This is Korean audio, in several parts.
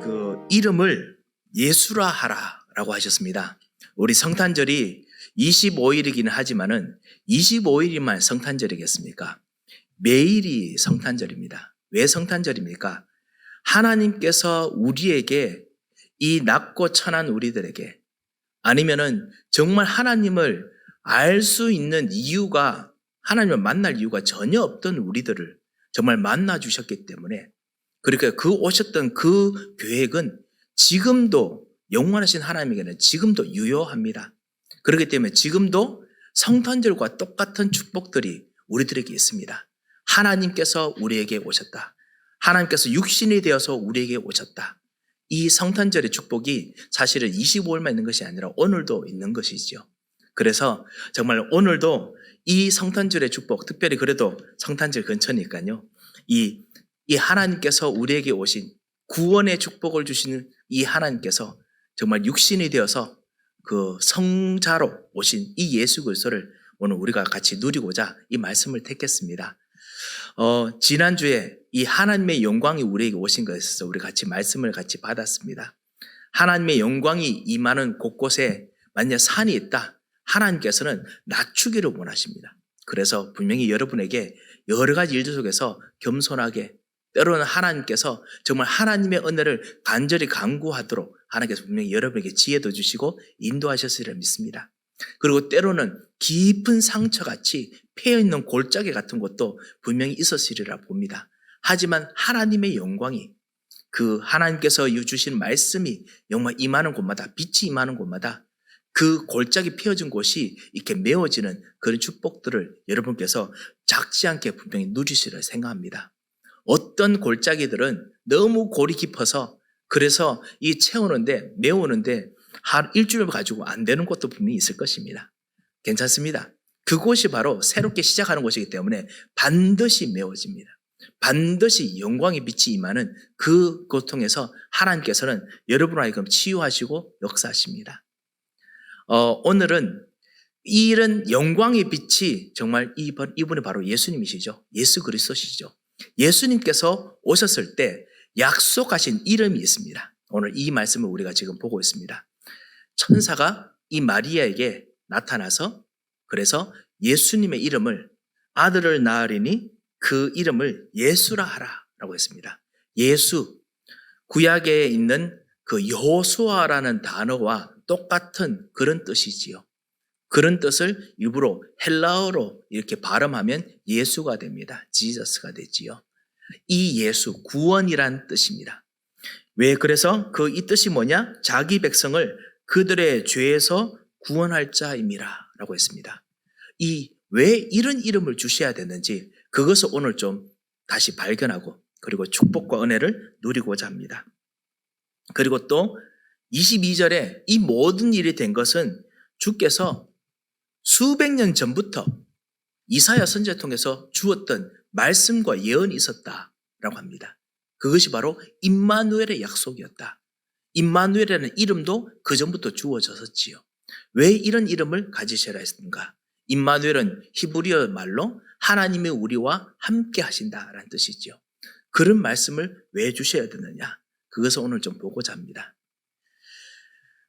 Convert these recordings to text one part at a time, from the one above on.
그 이름을 예수라 하라라고 하셨습니다. 우리 성탄절이 25일이기는 하지만은 25일이만 성탄절이겠습니까? 매일이 성탄절입니다. 왜 성탄절입니까? 하나님께서 우리에게 이 낮고 천한 우리들에게 아니면은 정말 하나님을 알 수 있는 이유가 하나님을 만날 이유가 전혀 없던 우리들을 정말 만나 주셨기 때문에 그러니까 그 오셨던 그 계획은 지금도 영원하신 하나님에게는 지금도 유효합니다. 그렇기 때문에 지금도 성탄절과 똑같은 축복들이 우리들에게 있습니다. 하나님께서 우리에게 오셨다. 하나님께서 육신이 되어서 우리에게 오셨다. 이 성탄절의 축복이 사실은 25일만 있는 것이 아니라 오늘도 있는 것이지요. 그래서 정말 오늘도 이 성탄절의 축복, 특별히 그래도 성탄절 근처니까요. 이, 이 하나님께서 우리에게 오신 구원의 축복을 주시는 이 하나님께서 정말 육신이 되어서 그 성자로 오신 이 예수 그리스도를 오늘 우리가 같이 누리고자 이 말씀을 택했습니다. 어, 지난주에 이 하나님의 영광이 우리에게 오신 것에서 우리 같이 말씀을 같이 받았습니다. 하나님의 영광이 임하는 곳곳에 만약 산이 있다. 하나님께서는 낮추기를 원하십니다. 그래서 분명히 여러분에게 여러 가지 일들 속에서 겸손하게 때로는 하나님께서 정말 하나님의 은혜를 간절히 강구하도록 하나님께서 분명히 여러분에게 지혜도 주시고 인도하셨으리라 믿습니다. 그리고 때로는 깊은 상처같이 패여있는 골짜기 같은 것도 분명히 있었으리라 봅니다. 하지만 하나님의 영광이 그 하나님께서 주신 말씀이 정말 임하는 곳마다 빛이 임하는 곳마다 그 골짜기 피어진 곳이 이렇게 메워지는 그런 축복들을 여러분께서 작지 않게 분명히 누리시리라 생각합니다. 어떤 골짜기들은 너무 골이 깊어서 그래서 이 채우는데 메우는데 한 일주일 가지고 안 되는 곳도 분명히 있을 것입니다. 괜찮습니다. 그곳이 바로 새롭게 시작하는 곳이기 때문에 반드시 메워집니다. 반드시 영광의 빛이 임하는 그 고통에서 하나님께서는 여러분 하여금 치유하시고 역사하십니다. 어, 오늘은 이런 영광의 빛이 정말 이분, 이분이 바로 예수님이시죠. 예수 그리스도시죠. 예수님께서 오셨을 때 약속하신 이름이 있습니다. 오늘 이 말씀을 우리가 지금 보고 있습니다. 천사가 이 마리아에게 나타나서 그래서 예수님의 이름을 아들을 낳으리니 그 이름을 예수라 하라라고 했습니다. 예수 구약에 있는 그 여호수아라는 단어와 똑같은 그런 뜻이지요. 그런 뜻을 일부러 헬라어로 이렇게 발음하면 예수가 됩니다. 지저스가 되지요. 이 예수 구원이란 뜻입니다. 왜 그래서 그 이 뜻이 뭐냐? 자기 백성을 그들의 죄에서 구원할 자임이라라고 했습니다. 이 왜 이런 이름을 주셔야 되는지 그것을 오늘 좀 다시 발견하고 그리고 축복과 은혜를 누리고자 합니다. 그리고 또 22절에 이 모든 일이 된 것은 주께서 수백 년 전부터 이사야 선제 통해서 주었던 말씀과 예언이 있었다라고 합니다. 그것이 바로 임마누엘의 약속이었다. 임마누엘이라는 이름도 그 전부터 주어졌었지요. 왜 이런 이름을 가지셔야 했는가? 임마누엘은 히브리어 말로 하나님이 우리와 함께 하신다라는 뜻이죠. 그런 말씀을 왜 주셔야 되느냐? 그것을 오늘 좀 보고자 합니다.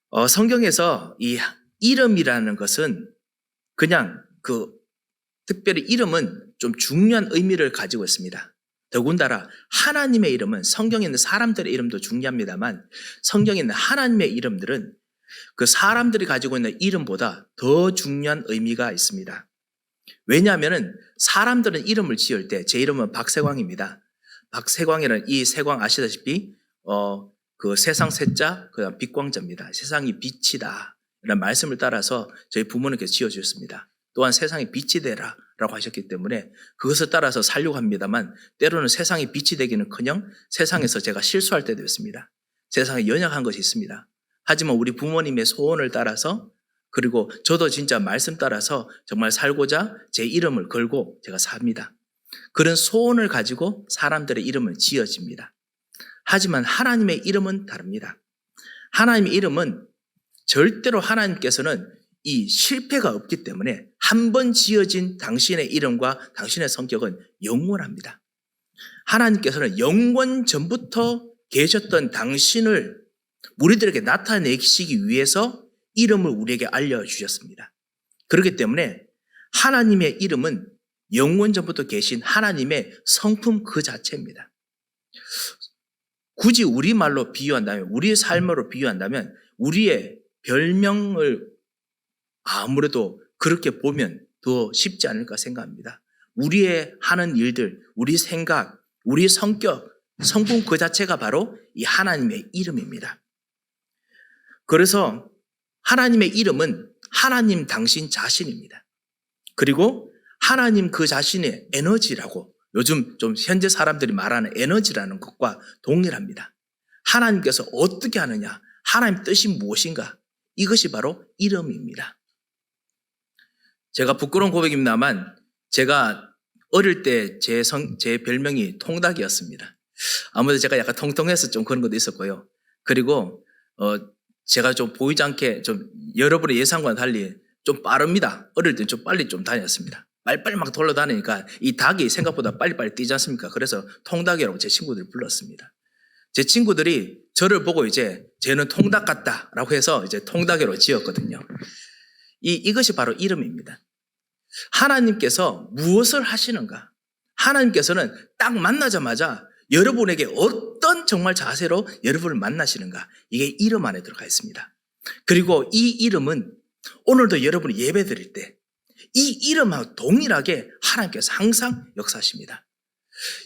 어, 성경에서 이 이름이라는 것은 그냥 그 특별히 이름은 좀 중요한 의미를 가지고 있습니다. 더군다나 하나님의 이름은 성경에 있는 사람들의 이름도 중요합니다만 성경에 있는 하나님의 이름들은 그 사람들이 가지고 있는 이름보다 더 중요한 의미가 있습니다. 왜냐하면 사람들은 이름을 지을 때 제 이름은 박세광입니다. 박세광이라는 이 세광 아시다시피 어, 그 세상 세자 그다음 빛광자입니다. 세상이 빛이다. 이런 말씀을 따라서 저희 부모님께서 지어주셨습니다. 또한 세상에 빛이 되라 라고 하셨기 때문에 그것을 따라서 살려고 합니다만 때로는 세상이 빛이 되기는 커녕 세상에서 제가 실수할 때도 있습니다. 세상에 연약한 것이 있습니다. 하지만 우리 부모님의 소원을 따라서 그리고 저도 진짜 말씀 따라서 정말 살고자 제 이름을 걸고 제가 삽니다. 그런 소원을 가지고 사람들의 이름을 지어집니다. 하지만 하나님의 이름은 다릅니다. 하나님의 이름은 절대로 하나님께서는 이 실패가 없기 때문에 한 번 지어진 당신의 이름과 당신의 성격은 영원합니다. 하나님께서는 영원 전부터 계셨던 당신을 우리들에게 나타내시기 위해서 이름을 우리에게 알려주셨습니다. 그렇기 때문에 하나님의 이름은 영원 전부터 계신 하나님의 성품 그 자체입니다. 굳이 우리말로 비유한다면, 우리의 삶으로 비유한다면, 우리의 별명을 아무래도 그렇게 보면 더 쉽지 않을까 생각합니다. 우리의 하는 일들, 우리 생각, 우리 성격, 성품 그 자체가 바로 이 하나님의 이름입니다. 그래서 하나님의 이름은 하나님 당신 자신입니다. 그리고 하나님 그 자신의 에너지라고 요즘 좀 현재 사람들이 말하는 에너지라는 것과 동일합니다. 하나님께서 어떻게 하느냐, 하나님 뜻이 무엇인가, 이것이 바로 이름입니다. 제가 부끄러운 고백입니다만, 제가 어릴 때 제 성, 제 별명이 통닭이었습니다. 아무래도 제가 약간 통통해서 좀 그런 것도 있었고요. 그리고, 어, 제가 좀 보이지 않게 좀 여러분의 예상과는 달리 좀 빠릅니다. 어릴 때 좀 빨리 좀 다녔습니다. 빨리빨리 막 돌아다니니까 이 닭이 생각보다 빨리빨리 뛰지 않습니까? 그래서 통닭이라고 제 친구들이 불렀습니다. 제 친구들이 저를 보고 이제 쟤는 통닭 같다라고 해서 이제 통닭이로 지었거든요. 이, 이것이 바로 이름입니다. 하나님께서 무엇을 하시는가? 하나님께서는 딱 만나자마자 여러분에게 어떤 정말 자세로 여러분을 만나시는가? 이게 이름 안에 들어가 있습니다. 그리고 이 이름은 오늘도 여러분이 예배 드릴 때 이 이름하고 동일하게 하나님께서 항상 역사하십니다.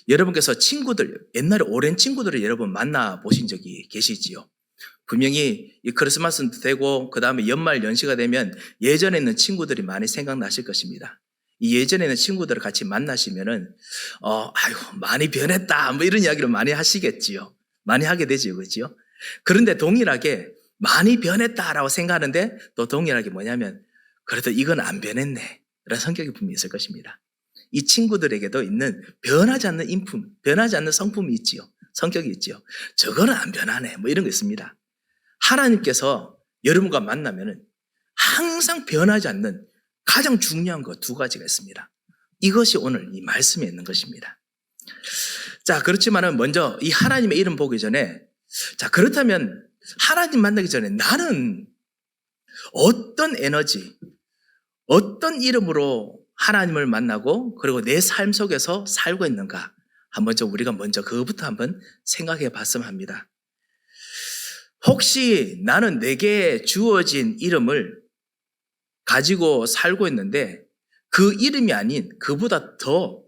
여러분께서 친구들, 옛날에 오랜 친구들을 여러분 만나보신 적이 계시지요? 분명히 이 크리스마스도 되고, 그 다음에 연말 연시가 되면 예전에 있는 친구들이 많이 생각나실 것입니다. 이 예전에 있는 친구들을 같이 만나시면은, 어, 아유, 많이 변했다. 뭐 이런 이야기를 많이 하시겠지요. 많이 하게 되지요. 그죠? 그런데 동일하게 많이 변했다라고 생각하는데 또 동일하게 뭐냐면, 그래도 이건 안 변했네. 라는 성격이 분명히 있을 것입니다. 이 친구들에게도 있는 변하지 않는 인품, 변하지 않는 성품이 있지요. 성격이 있지요. 저거는 안 변하네. 뭐 이런 거 있습니다. 하나님께서 여러분과 만나면은 항상 변하지 않는 가장 중요한 것 두 가지가 있습니다. 이것이 오늘 이 말씀에 있는 것입니다. 자, 그렇지만은 먼저 이 하나님의 이름 보기 전에 자, 그렇다면 하나님 만나기 전에 나는 어떤 에너지, 어떤 이름으로 하나님을 만나고 그리고 내 삶 속에서 살고 있는가 한번 좀 우리가 먼저 그것부터 한번 생각해 봤으면 합니다. 혹시 나는 내게 주어진 이름을 가지고 살고 있는데 그 이름이 아닌 그보다 더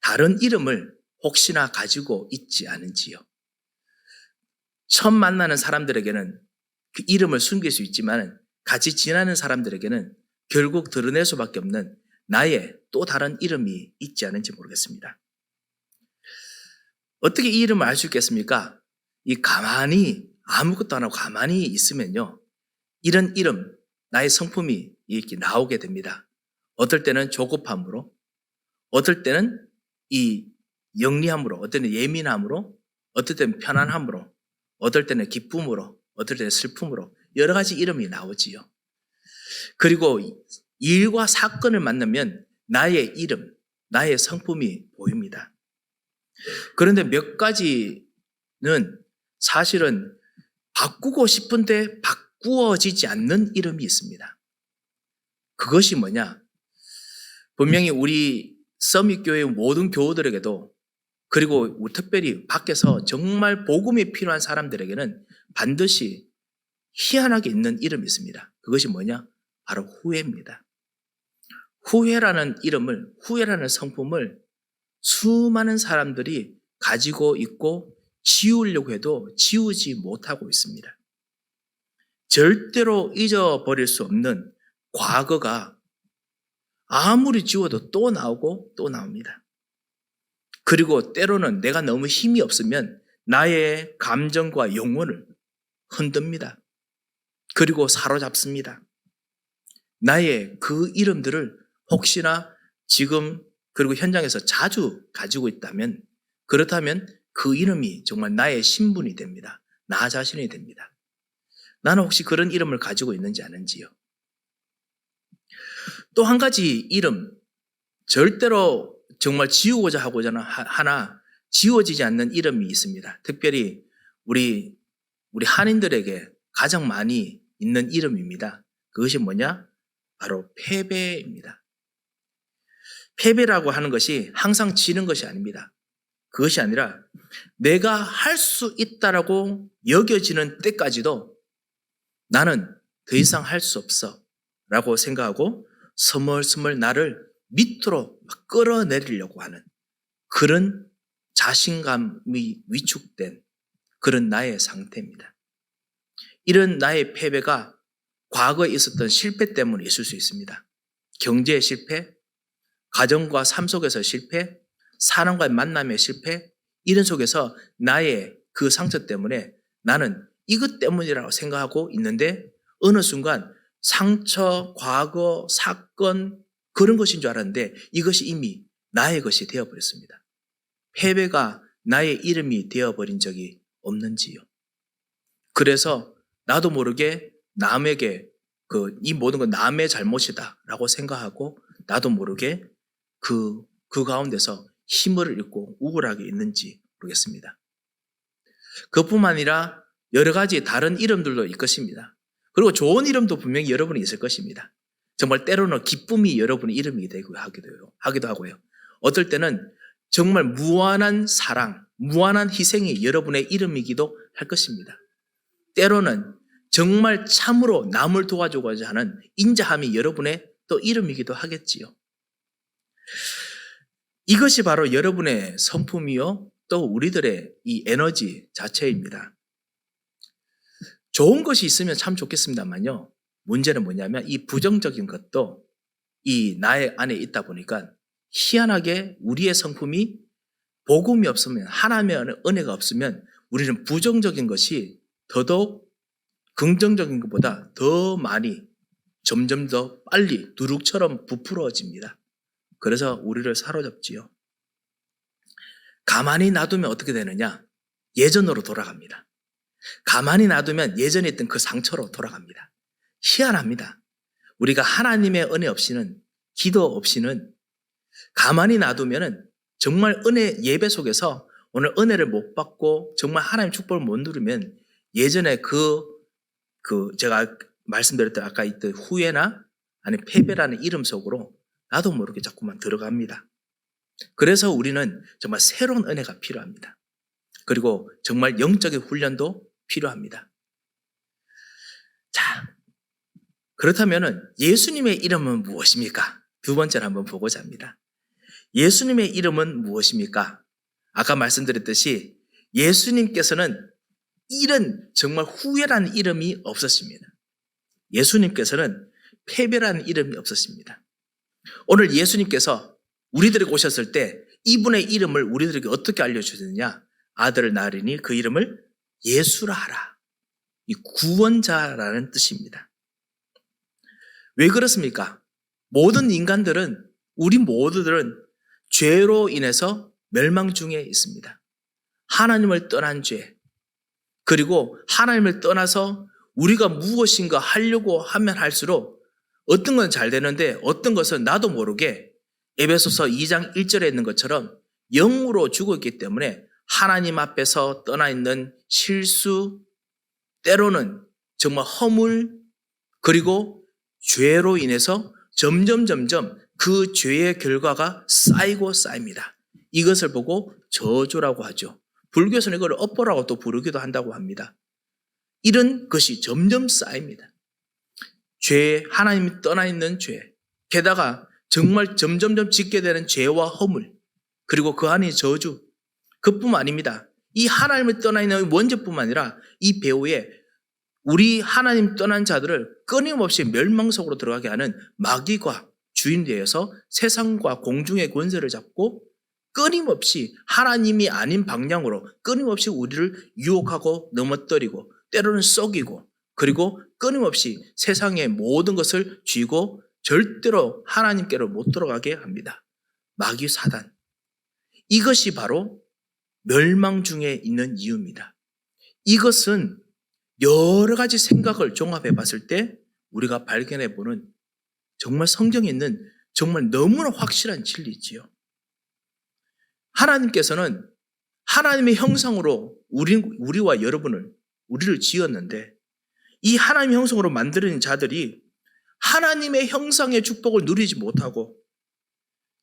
다른 이름을 혹시나 가지고 있지 않은지요? 처음 만나는 사람들에게는 그 이름을 숨길 수 있지만 같이 지나는 사람들에게는 결국 드러낼 수밖에 없는 나의 또 다른 이름이 있지 않은지 모르겠습니다. 어떻게 이 이름을 알 수 있겠습니까? 이 가만히 아무것도 안 하고 가만히 있으면요. 이런 이름, 나의 성품이 이렇게 나오게 됩니다. 어떨 때는 조급함으로, 어떨 때는 이 영리함으로, 어떨 때는 예민함으로, 어떨 때는 편안함으로, 어떨 때는 기쁨으로, 어떨 때는 슬픔으로 여러 가지 이름이 나오지요. 그리고 일과 사건을 만나면 나의 이름, 나의 성품이 보입니다. 그런데 몇 가지는 사실은 바꾸고 싶은데 바꾸어지지 않는 이름이 있습니다. 그것이 뭐냐? 분명히 우리 서밋교회 모든 교우들에게도 그리고 특별히 밖에서 정말 복음이 필요한 사람들에게는 반드시 희한하게 있는 이름이 있습니다. 그것이 뭐냐? 바로 후회입니다. 후회라는 이름을, 후회라는 성품을 수많은 사람들이 가지고 있고 지우려고 해도 지우지 못하고 있습니다. 절대로 잊어버릴 수 없는 과거가 아무리 지워도 또 나오고 또 나옵니다. 그리고 때로는 내가 너무 힘이 없으면 나의 감정과 영혼을 흔듭니다. 그리고 사로잡습니다. 나의 그 이름들을 혹시나 지금 그리고 현장에서 자주 가지고 있다면 그렇다면 그 이름이 정말 나의 신분이 됩니다. 나 자신이 됩니다. 나는 혹시 그런 이름을 가지고 있는지 아는지요? 또 한 가지 이름, 절대로 정말 지우고자 하고자 하나 지워지지 않는 이름이 있습니다. 특별히 우리 우리 한인들에게 가장 많이 있는 이름입니다. 그것이 뭐냐? 바로 패배입니다. 패배라고 하는 것이 항상 지는 것이 아닙니다. 그것이 아니라 내가 할 수 있다라고 여겨지는 때까지도 나는 더 이상 할 수 없어 라고 생각하고 스멀스멀 나를 밑으로 막 끌어내리려고 하는 그런 자신감이 위축된 그런 나의 상태입니다. 이런 나의 패배가 과거에 있었던 실패 때문에 있을 수 있습니다. 경제의 실패, 가정과 삶 속에서 실패, 사람과의 만남의 실패, 이런 속에서 나의 그 상처 때문에 나는 이것 때문이라고 생각하고 있는데 어느 순간 상처, 과거, 사건, 그런 것인 줄 알았는데 이것이 이미 나의 것이 되어버렸습니다. 패배가 나의 이름이 되어버린 적이 없는지요. 그래서 나도 모르게 남에게 그 이 모든 건 남의 잘못이다라고 생각하고 나도 모르게 그, 그 가운데서 힘을 잃고 우울하게 있는지 모르겠습니다. 그뿐만 아니라 여러 가지 다른 이름들도 있을 것입니다. 그리고 좋은 이름도 분명히 여러분이 있을 것입니다. 정말 때로는 기쁨이 여러분의 이름이 되고 하기도, 하기도 하고요. 어떨 때는 정말 무한한 사랑, 무한한 희생이 여러분의 이름이기도 할 것입니다. 때로는 정말 참으로 남을 도와주고자 하는 인자함이 여러분의 또 이름이기도 하겠지요. 이것이 바로 여러분의 성품이요. 또 우리들의 이 에너지 자체입니다. 좋은 것이 있으면 참 좋겠습니다만요. 문제는 뭐냐면 이 부정적인 것도 이 나의 안에 있다 보니까 희한하게 우리의 성품이 복음이 없으면 하나님의 은혜가 없으면 우리는 부정적인 것이 더더욱 긍정적인 것보다 더 많이 점점 더 빨리 누룩처럼 부풀어집니다. 그래서 우리를 사로잡지요. 가만히 놔두면 어떻게 되느냐? 예전으로 돌아갑니다. 가만히 놔두면 예전에 있던 그 상처로 돌아갑니다. 희한합니다. 우리가 하나님의 은혜 없이는, 기도 없이는 가만히 놔두면은 정말 은혜 예배 속에서 오늘 은혜를 못 받고 정말 하나님 축복을 못 누리면 예전에 그, 그 제가 말씀드렸던 아까 있던 후회나 아니 패배라는 이름 속으로 나도 모르게 자꾸만 들어갑니다. 그래서 우리는 정말 새로운 은혜가 필요합니다. 그리고 정말 영적인 훈련도 필요합니다. 자, 그렇다면 예수님의 이름은 무엇입니까? 두 번째로 한번 보고자 합니다. 예수님의 이름은 무엇입니까? 아까 말씀드렸듯이 예수님께서는 이런 정말 후회라는 이름이 없었습니다. 예수님께서는 패배라는 이름이 없었습니다. 오늘 예수님께서 우리들에게 오셨을 때 이분의 이름을 우리들에게 어떻게 알려주느냐? 아들을 낳으리니 그 이름을 예수라 하라. 이 구원자라는 뜻입니다. 왜 그렇습니까? 모든 인간들은, 우리 모두들은 죄로 인해서 멸망 중에 있습니다. 하나님을 떠난 죄, 그리고 하나님을 떠나서 우리가 무엇인가 하려고 하면 할수록 어떤 건 잘 되는데 어떤 것은 나도 모르게 에베소서 2장 1절에 있는 것처럼 영으로 죽어 있기 때문에 하나님 앞에서 떠나 있는 실수, 때로는 정말 허물, 그리고 죄로 인해서 점점 점점 그 죄의 결과가 쌓이고 쌓입니다. 이것을 보고 저주라고 하죠. 불교에서는 이걸 업보라고 또 부르기도 한다고 합니다. 이런 것이 점점 쌓입니다. 죄, 하나님이 떠나 있는 죄, 게다가 정말 점점점 짓게 되는 죄와 허물, 그리고 그 안에 저주, 그뿐만 아닙니다. 이 하나님을 떠나 있는 원죄뿐만 아니라 이 배후에 우리 하나님 떠난 자들을 끊임없이 멸망 속으로 들어가게 하는 마귀과 주인 되어서 세상과 공중의 권세를 잡고 끊임없이 하나님이 아닌 방향으로 끊임없이 우리를 유혹하고 넘어뜨리고 때로는 썩이고 그리고 끊임없이 세상의 모든 것을 쥐고 절대로 하나님께로 못 들어가게 합니다. 마귀 사단. 이것이 바로 멸망 중에 있는 이유입니다. 이것은 여러 가지 생각을 종합해 봤을 때 우리가 발견해 보는 정말 성경에 있는 정말 너무나 확실한 진리지요. 하나님께서는 하나님의 형상으로 우리, 우리와 여러분을, 우리를 지었는데 이 하나님의 형상으로 만드는 자들이 하나님의 형상의 축복을 누리지 못하고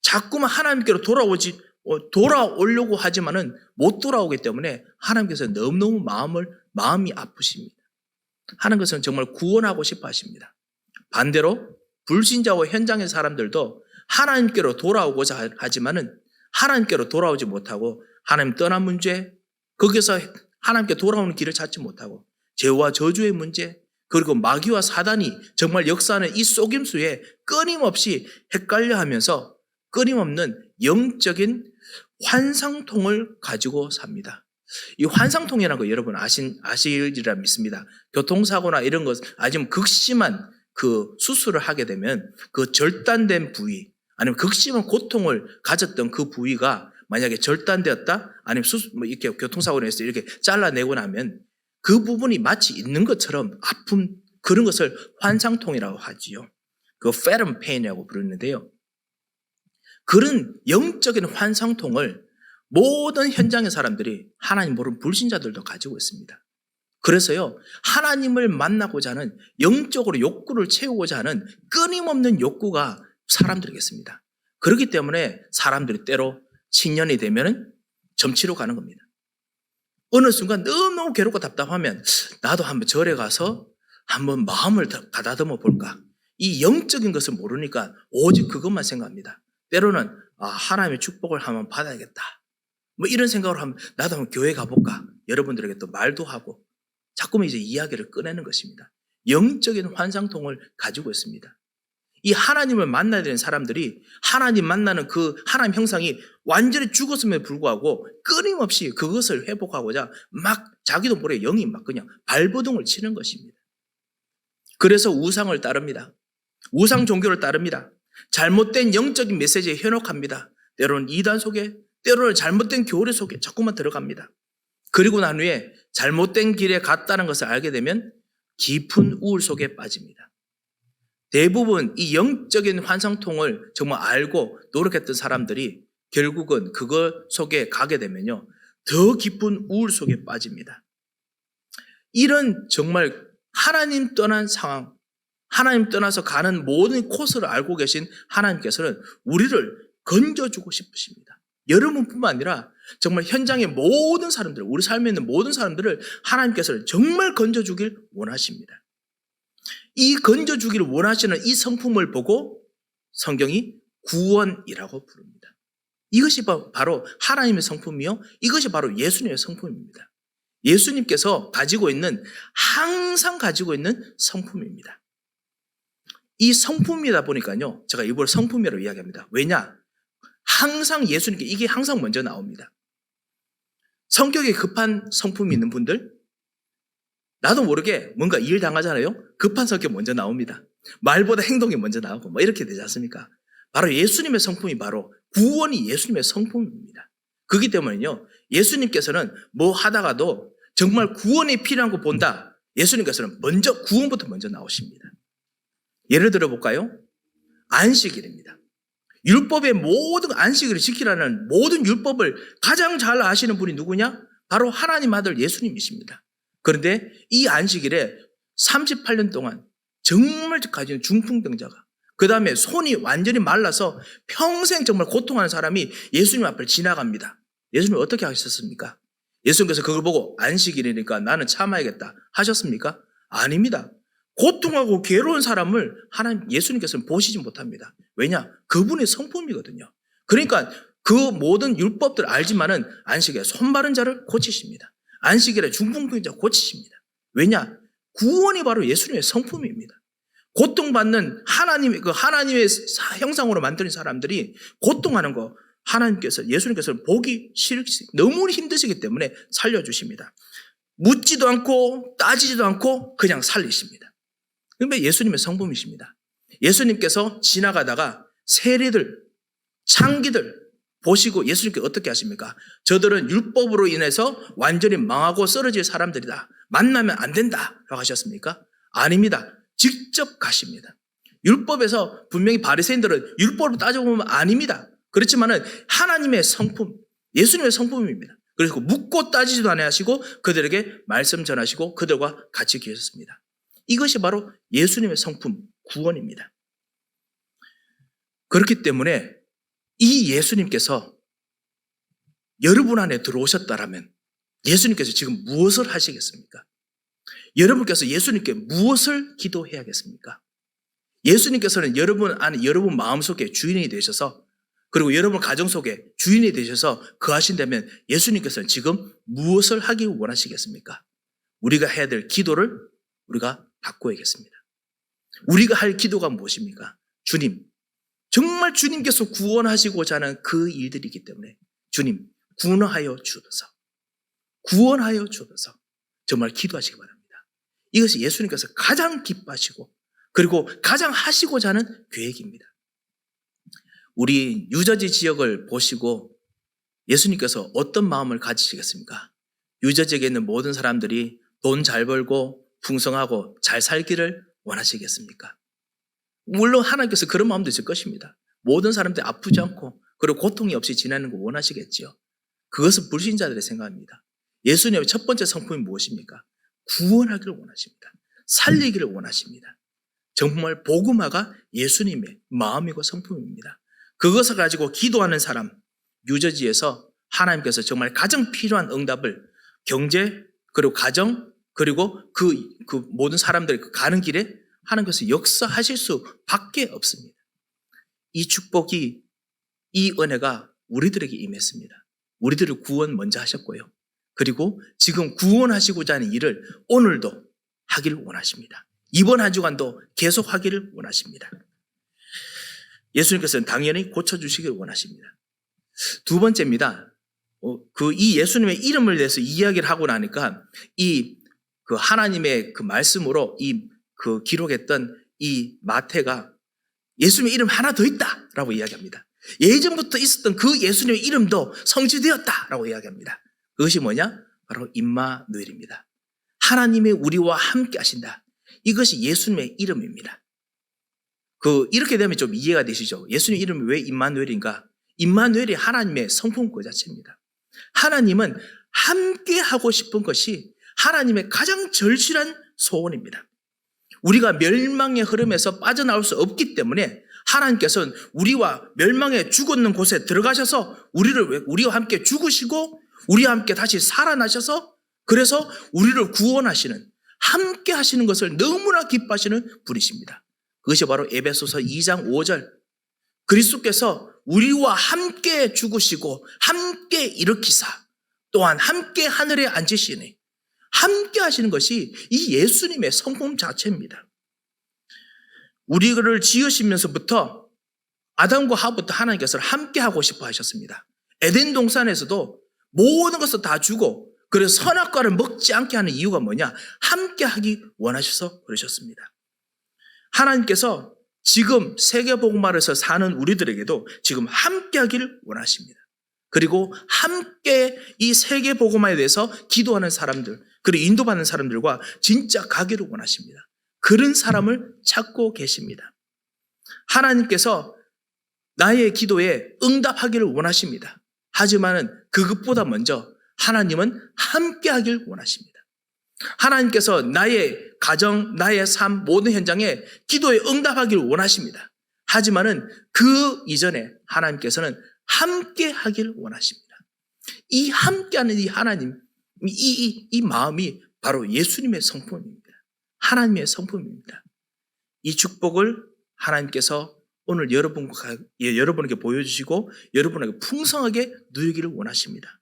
자꾸만 하나님께로 돌아오지, 어, 돌아오려고 하지만은 못 돌아오기 때문에 하나님께서 너무너무 마음을, 마음이 아프십니다. 하나님께서는 정말 구원하고 싶어 하십니다. 반대로 불신자와 현장의 사람들도 하나님께로 돌아오고자 하지만은 하나님께로 돌아오지 못하고 하나님 떠난 문제, 거기서 하나님께 돌아오는 길을 찾지 못하고 죄와 저주의 문제, 그리고 마귀와 사단이 정말 역사하는 이 속임수에 끊임없이 헷갈려 하면서 끊임없는 영적인 환상통을 가지고 삽니다. 이 환상통이라는 거 여러분 아신, 아시리라 믿습니다. 교통사고나 이런 것, 아니면 극심한 그 수술을 하게 되면 그 절단된 부위, 아니면 극심한 고통을 가졌던 그 부위가 만약에 절단되었다, 아니면 수술, 뭐 이렇게 교통사고로 해서 이렇게 잘라내고 나면 그 부분이 마치 있는 것처럼 아픔, 그런 것을 환상통이라고 하지요. 그 phantom pain이라고 부르는데요. 그런 영적인 환상통을 모든 현장의 사람들이 하나님 모르는 불신자들도 가지고 있습니다. 그래서요, 하나님을 만나고자 하는 영적으로 욕구를 채우고자 하는 끊임없는 욕구가 사람들이겠습니다. 그렇기 때문에 사람들이 때로 신년이 되면 점치러 가는 겁니다. 어느 순간 너무너무 괴롭고 답답하면 나도 한번 절에 가서 한번 마음을 가다듬어 볼까. 이 영적인 것을 모르니까 오직 그것만 생각합니다. 때로는 아, 하나님의 축복을 한번 받아야겠다. 뭐 이런 생각으로 하면 나도 한번 교회 가볼까. 여러분들에게 또 말도 하고 자꾸만 이제 이야기를 꺼내는 것입니다. 영적인 환상통을 가지고 있습니다. 이 하나님을 만나야 되는 사람들이 하나님 만나는 그 하나님 형상이 완전히 죽었음에 불구하고 끊임없이 그것을 회복하고자 막 자기도 모르게 영이 막 그냥 발버둥을 치는 것입니다. 그래서 우상을 따릅니다. 우상 종교를 따릅니다. 잘못된 영적인 메시지에 현혹합니다. 때로는 이단 속에, 때로는 잘못된 교리 속에 자꾸만 들어갑니다. 그리고 난 후에 잘못된 길에 갔다는 것을 알게 되면 깊은 우울 속에 빠집니다. 대부분 이 영적인 환상통을 정말 알고 노력했던 사람들이 결국은 그것 속에 가게 되면요. 더 깊은 우울 속에 빠집니다. 이런 정말 하나님 떠난 상황, 하나님 떠나서 가는 모든 코스를 알고 계신 하나님께서는 우리를 건져주고 싶으십니다. 여러분뿐만 아니라 정말 현장의 모든 사람들, 우리 삶에 있는 모든 사람들을 하나님께서는 정말 건져주길 원하십니다. 이 건져주기를 원하시는 이 성품을 보고 성경이 구원이라고 부릅니다. 이것이 바로 하나님의 성품이요. 이것이 바로 예수님의 성품입니다. 예수님께서 가지고 있는 항상 가지고 있는 성품입니다. 이 성품이다 보니까요. 제가 일부러 성품이라고 이야기합니다. 왜냐? 항상 예수님께 이게 항상 먼저 나옵니다. 성격이 급한 성품이 있는 분들, 나도 모르게 뭔가 일 당하잖아요. 급한 성격 먼저 나옵니다. 말보다 행동이 먼저 나오고 뭐 이렇게 되지 않습니까? 바로 예수님의 성품이 바로 구원이 예수님의 성품입니다. 그렇기 때문에요. 예수님께서는 뭐 하다가도 정말 구원이 필요한 거 본다. 예수님께서는 먼저 구원부터 먼저 나오십니다. 예를 들어 볼까요? 안식일입니다. 율법의 모든 안식일을 지키라는 모든 율법을 가장 잘 아시는 분이 누구냐? 바로 하나님 아들 예수님이십니다. 그런데 이 안식일에 38년 동안 정말 가진 중풍병자가 그 다음에 손이 완전히 말라서 평생 정말 고통하는 사람이 예수님 앞을 지나갑니다. 예수님 어떻게 하셨습니까? 예수님께서 그걸 보고 안식일이니까 나는 참아야겠다 하셨습니까? 아닙니다. 고통하고 괴로운 사람을 하나님 예수님께서는 보시지 못합니다. 왜냐? 그분의 성품이거든요. 그러니까 그 모든 율법들 알지만은 안식일에 손 바른 자를 고치십니다. 안식일에 중풍병자 고치십니다. 왜냐? 구원이 바로 예수님의 성품입니다. 고통받는 하나님의 그 하나님의 형상으로 만드는 사람들이 고통하는 거 하나님께서 예수님께서는 보기 싫 너무 힘드시기 때문에 살려 주십니다. 묻지도 않고 따지지도 않고 그냥 살리십니다. 그러니까 예수님의 성품이십니다. 예수님께서 지나가다가 세리들, 창기들 보시고 예수님께 어떻게 하십니까? 저들은 율법으로 인해서 완전히 망하고 쓰러질 사람들이다. 만나면 안 된다. 라고 하셨습니까? 아닙니다. 직접 가십니다. 율법에서 분명히 바리새인들은 율법으로 따져보면 아닙니다. 그렇지만은 하나님의 성품, 예수님의 성품입니다. 그리고 묻고 따지지도 아니하시고 그들에게 말씀 전하시고 그들과 같이 계셨습니다. 이것이 바로 예수님의 성품 구원입니다. 그렇기 때문에 이 예수님께서 여러분 안에 들어오셨다라면 예수님께서 지금 무엇을 하시겠습니까? 여러분께서 예수님께 무엇을 기도해야겠습니까? 예수님께서는 여러분 안에 여러분 마음속에 주인이 되셔서 그리고 여러분 가정 속에 주인이 되셔서 거하신다면 예수님께서는 지금 무엇을 하기 원하시겠습니까? 우리가 해야 될 기도를 우리가 바꿔야겠습니다. 우리가 할 기도가 무엇입니까? 주님, 정말 주님께서 구원하시고자 하는 그 일들이기 때문에 주님, 구원하여 주옵소서. 구원하여 주옵소서. 정말 기도하시기 바랍니다. 이것이 예수님께서 가장 기뻐하시고 그리고 가장 하시고자 하는 계획입니다. 우리 유저지 지역을 보시고 예수님께서 어떤 마음을 가지시겠습니까? 유저지역에 있는 모든 사람들이 돈 잘 벌고 풍성하고 잘 살기를 원하시겠습니까? 물론 하나님께서 그런 마음도 있을 것입니다. 모든 사람들이 아프지 않고 그리고 고통이 없이 지내는 거 원하시겠지요. 그것은 불신자들의 생각입니다. 예수님의 첫 번째 성품이 무엇입니까? 구원하기를 원하십니다. 살리기를 원하십니다. 정말 복음화가 예수님의 마음이고 성품입니다. 그것을 가지고 기도하는 사람, 유저지에서 하나님께서 정말 가장 필요한 응답을 경제, 그리고 가정, 그리고 그, 그 모든 사람들이 그 가는 길에 하나님께서 역사하실 수밖에 없습니다. 이 축복이, 이 은혜가 우리들에게 임했습니다. 우리들을 구원 먼저 하셨고요. 그리고 지금 구원하시고자 하는 일을 오늘도 하기를 원하십니다. 이번 한 주간도 계속 하기를 원하십니다. 예수님께서는 당연히 고쳐주시기를 원하십니다. 두 번째입니다. 그 이 예수님의 이름을 대해서 이야기를 하고 나니까 이 그 하나님의 그 말씀으로 이 그 기록했던 이 마태가 예수님의 이름 하나 더 있다라고 이야기합니다. 예전부터 있었던 그 예수님의 이름도 성취되었다라고 이야기합니다. 그것이 뭐냐? 바로 임마누엘입니다. 하나님의 우리와 함께 하신다. 이것이 예수님의 이름입니다. 그 이렇게 되면 좀 이해가 되시죠? 예수님 이름이 왜 임마누엘인가? 임마누엘이 하나님의 성품 그 자체입니다. 하나님은 함께 하고 싶은 것이 하나님의 가장 절실한 소원입니다. 우리가 멸망의 흐름에서 빠져나올 수 없기 때문에 하나님께서는 우리와 멸망에 죽었는 곳에 들어가셔서 우리를 우리와 함께 죽으시고 우리와 함께 다시 살아나셔서 그래서 우리를 구원하시는 함께 하시는 것을 너무나 기뻐하시는 분이십니다. 그것이 바로 에베소서 2장 5절 그리스도께서 우리와 함께 죽으시고 함께 일으키사 또한 함께 하늘에 앉으시니 함께 하시는 것이 이 예수님의 성품 자체입니다. 우리를 지으시면서부터 아담과 하부터 하나님께서 함께 하고 싶어 하셨습니다. 에덴 동산에서도 모든 것을 다 주고 그래서 선악과를 먹지 않게 하는 이유가 뭐냐? 함께 하기 원하셔서 그러셨습니다. 하나님께서 지금 세계복음화에서 사는 우리들에게도 지금 함께 하기를 원하십니다. 그리고 함께 이 세계복음화에 대해서 기도하는 사람들, 그리고 인도받는 사람들과 진짜 가기를 원하십니다. 그런 사람을 찾고 계십니다. 하나님께서 나의 기도에 응답하기를 원하십니다. 하지만은 그것보다 먼저 하나님은 함께 하길 원하십니다. 하나님께서 나의 가정, 나의 삶, 모든 현장에 기도에 응답하기를 원하십니다. 하지만은 그 이전에 하나님께서는 함께 하기를 원하십니다. 이 함께하는 이 하나님, 이, 이, 이 마음이 바로 예수님의 성품입니다. 하나님의 성품입니다. 이 축복을 하나님께서 오늘 여러분과, 예, 여러분에게 보여주시고 여러분에게 풍성하게 누리기를 원하십니다.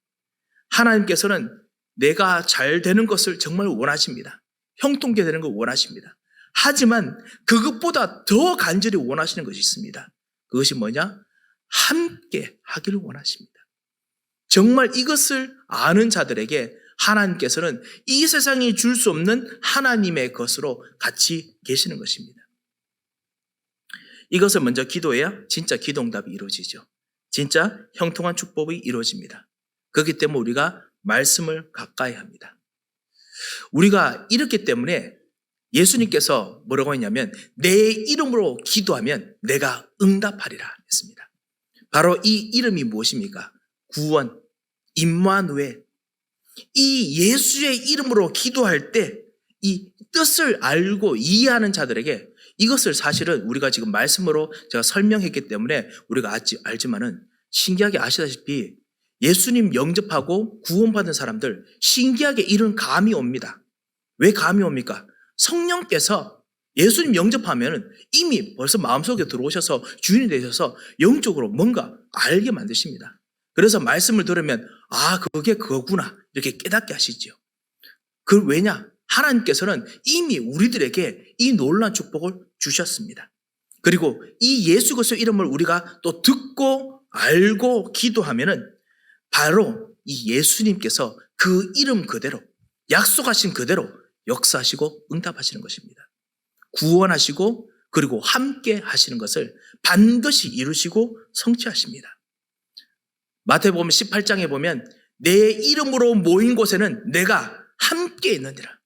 하나님께서는 내가 잘 되는 것을 정말 원하십니다. 형통케 되는 걸 원하십니다. 하지만 그것보다 더 간절히 원하시는 것이 있습니다. 그것이 뭐냐? 함께 하기를 원하십니다. 정말 이것을 아는 자들에게 하나님께서는 이 세상이 줄 수 없는 하나님의 것으로 같이 계시는 것입니다. 이것을 먼저 기도해야 진짜 기도응답이 이루어지죠. 진짜 형통한 축복이 이루어집니다. 그렇기 때문에 우리가 말씀을 가까이 합니다. 우리가 이렇기 때문에 예수님께서 뭐라고 했냐면 내 이름으로 기도하면 내가 응답하리라 했습니다. 바로 이 이름이 무엇입니까? 구원, 임마누엘, 이 예수의 이름으로 기도할 때 이 뜻을 알고 이해하는 자들에게 이것을 사실은 우리가 지금 말씀으로 제가 설명했기 때문에 우리가 알지, 알지만은 신기하게 아시다시피 예수님 영접하고 구원받은 사람들 신기하게 이런 감이 옵니다. 왜 감이 옵니까? 성령께서 예수님 영접하면 이미 벌써 마음속에 들어오셔서 주인이 되셔서 영적으로 뭔가 알게 만드십니다. 그래서 말씀을 들으면 아 그게 그거구나 이렇게 깨닫게 하시죠. 그 왜냐? 하나님께서는 이미 우리들에게 이 놀란 축복을 주셨습니다. 그리고 이 예수 그리스도 이름을 우리가 또 듣고 알고 기도하면은 바로 이 예수님께서 그 이름 그대로 약속하신 그대로 역사하시고 응답하시는 것입니다. 구원하시고 그리고 함께 하시는 것을 반드시 이루시고 성취하십니다. 마태복음 18장에 보면 내 이름으로 모인 곳에는 내가 함께 있느니라.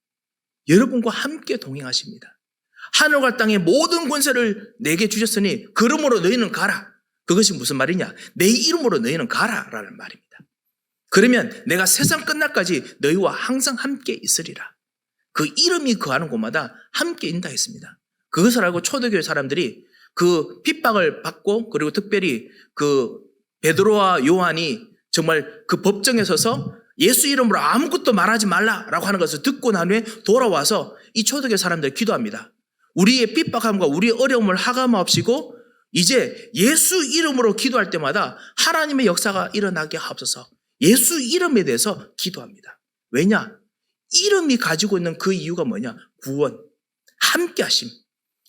여러분과 함께 동행하십니다. 하늘과 땅의 모든 권세를 내게 주셨으니 그러므로 너희는 가라. 그것이 무슨 말이냐? 내 이름으로 너희는 가라라는 말입니다. 그러면 내가 세상 끝날까지 너희와 항상 함께 있으리라. 그 이름이 거하는 곳마다 함께 있다 했습니다. 그것을 알고 초대교회 사람들이 그 핍박을 받고 그리고 특별히 그 베드로와 요한이 정말 그 법정에 서서 예수 이름으로 아무것도 말하지 말라라고 하는 것을 듣고 난 후에 돌아와서 이 초대교회 사람들 기도합니다. 우리의 핍박함과 우리의 어려움을 하감하옵시고 이제 예수 이름으로 기도할 때마다 하나님의 역사가 일어나게 하옵소서. 예수 이름에 대해서 기도합니다. 왜냐? 이름이 가지고 있는 그 이유가 뭐냐? 구원, 함께 하심.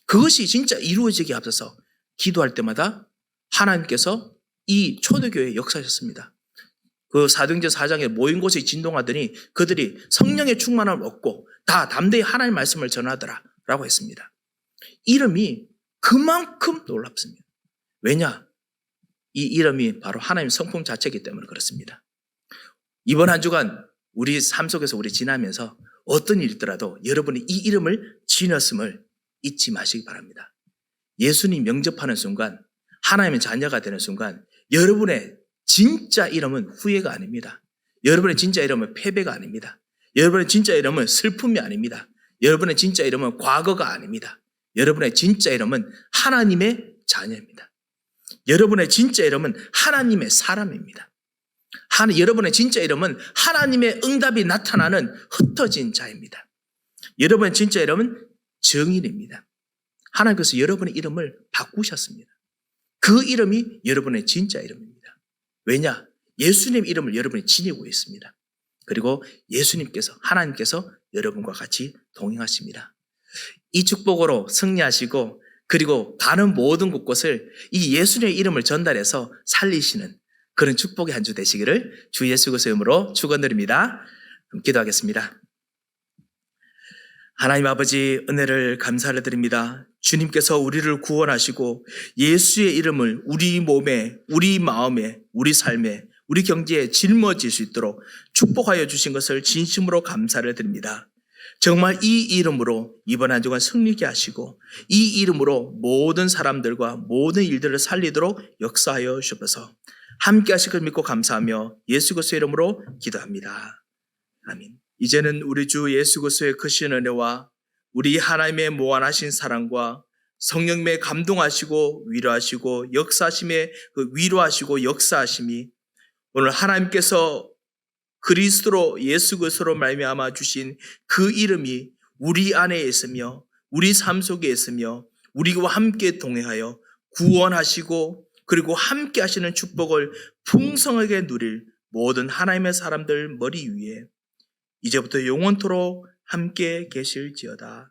그것이 진짜 이루어지게 하옵소서. 기도할 때마다 하나님께서 이 초대교회에 역사하셨습니다. 그 사도행전 4장에 모인 곳에 진동하더니 그들이 성령의 충만함을 얻고 다 담대히 하나님의 말씀을 전하더라 라고 했습니다. 이름이 그만큼 놀랍습니다. 왜냐? 이 이름이 바로 하나님 성품 자체이기 때문에 그렇습니다. 이번 한 주간 우리 삶 속에서 우리 지나면서 어떤 일이 있더라도 여러분이 이 이름을 지녔음을 잊지 마시기 바랍니다. 예수님 영접하는 순간, 하나님의 자녀가 되는 순간, 여러분의 진짜 이름은 후회가 아닙니다. 여러분의 진짜 이름은 패배가 아닙니다. 여러분의 진짜 이름은 슬픔이 아닙니다. 여러분의 진짜 이름은 과거가 아닙니다. 여러분의 진짜 이름은 하나님의 자녀입니다. 여러분의 진짜 이름은 하나님의 사람입니다. 하나, 여러분의 진짜 이름은 하나님의 응답이 나타나는 흩어진 자입니다. 여러분의 진짜 이름은 정인입니다. 하나님께서 여러분의 이름을 바꾸셨습니다. 그 이름이 여러분의 진짜 이름입니다. 왜냐? 예수님 이름을 여러분이 지니고 있습니다. 그리고 예수님께서, 하나님께서 여러분과 같이 동행하십니다. 이 축복으로 승리하시고 그리고 가는 모든 곳곳을 이 예수님의 이름을 전달해서 살리시는 그런 축복의 한 주 되시기를 주 예수 그리스도의 이름으로 축원드립니다. 기도하겠습니다. 하나님 아버지 은혜를 감사를 드립니다. 주님께서 우리를 구원하시고 예수의 이름을 우리 몸에, 우리 마음에, 우리 삶에, 우리 경제에 짊어질 수 있도록 축복하여 주신 것을 진심으로 감사를 드립니다. 정말 이 이름으로 이번 한 주간 승리케 하시고 이 이름으로 모든 사람들과 모든 일들을 살리도록 역사하여 주셔서 함께 하실 걸 믿고 감사하며 예수 그리스도의 이름으로 기도합니다. 아멘. 이제는 우리 주 예수 그리스도의 크신 은혜와 우리 하나님의 무한하신 사랑과 성령님의 감동하시고 위로하시고 역사하심에 그 위로하시고 역사하심이 오늘 하나님께서 그리스도로 예수 그리스도로 말미암아 주신 그 이름이 우리 안에 있으며 우리 삶 속에 있으며 우리와 함께 동행하여 구원하시고 그리고 함께 하시는 축복을 풍성하게 누릴 모든 하나님의 사람들 머리 위에 이제부터 영원토록 함께 계실지어다.